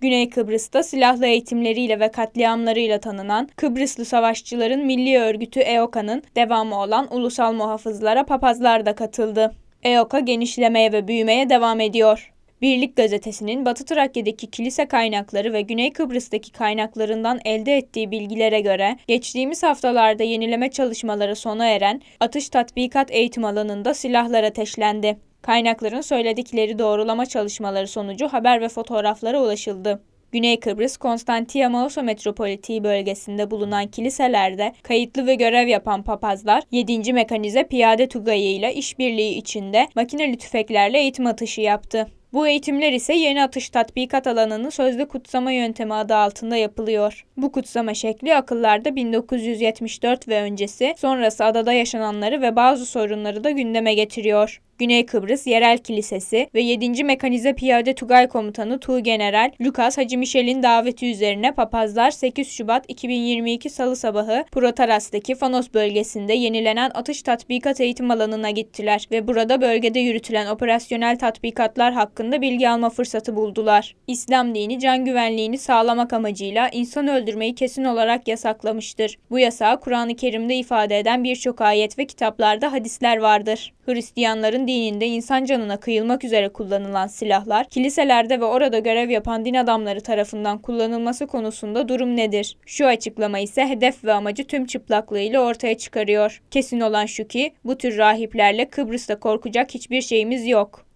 Güney Kıbrıs'ta silahlı eğitimleriyle ve katliamlarıyla tanınan Kıbrıslı Savaşçıların Milli Örgütü EOKA'nın devamı olan ulusal muhafızlara papazlar da katıldı. EOKA genişlemeye ve büyümeye devam ediyor. Birlik gazetesinin Batı Trakya'daki kilise kaynakları ve Güney Kıbrıs'taki kaynaklarından elde ettiği bilgilere göre geçtiğimiz haftalarda yenileme çalışmaları sona eren atış tatbikat eğitim alanında silahlar ateşlendi. Kaynakların söyledikleri doğrulama çalışmaları sonucu haber ve fotoğraflara ulaşıldı. Güney Kıbrıs, Konstantiya Mausa Metropolitiği bölgesinde bulunan kiliselerde kayıtlı ve görev yapan papazlar 7. Mekanize Piyade Tugayı ile işbirliği içinde makineli tüfeklerle eğitim atışı yaptı. Bu eğitimler ise yeni atış tatbikat alanının sözlü kutsama yöntemi adı altında yapılıyor. Bu kutsama şekli akıllarda 1974 ve öncesi, sonrası adada yaşananları ve bazı sorunları da gündeme getiriyor. Güney Kıbrıs Yerel Kilisesi ve 7. Mekanize Piyade Tugay Komutanı Tuğgeneral Lucas Hacı Michel'in daveti üzerine papazlar 8 Şubat 2022 Salı sabahı Protaras'taki Fanos bölgesinde yenilenen atış tatbikat eğitim alanına gittiler ve burada bölgede yürütülen operasyonel tatbikatlar hakkında bilgi alma fırsatı buldular. İslam dini can güvenliğini sağlamak amacıyla insan öldürmeyi kesin olarak yasaklamıştır. Bu yasağı Kur'an-ı Kerim'de ifade eden birçok ayet ve kitaplarda hadisler vardır. Hristiyanların dininde insan canına kıyılmak üzere kullanılan silahlar, kiliselerde ve orada görev yapan din adamları tarafından kullanılması konusunda durum nedir? Şu açıklama ise hedef ve amacı tüm çıplaklığıyla ortaya çıkarıyor. Kesin olan şu ki bu tür rahiplerle Kıbrıs'ta korkacak hiçbir şeyimiz yok.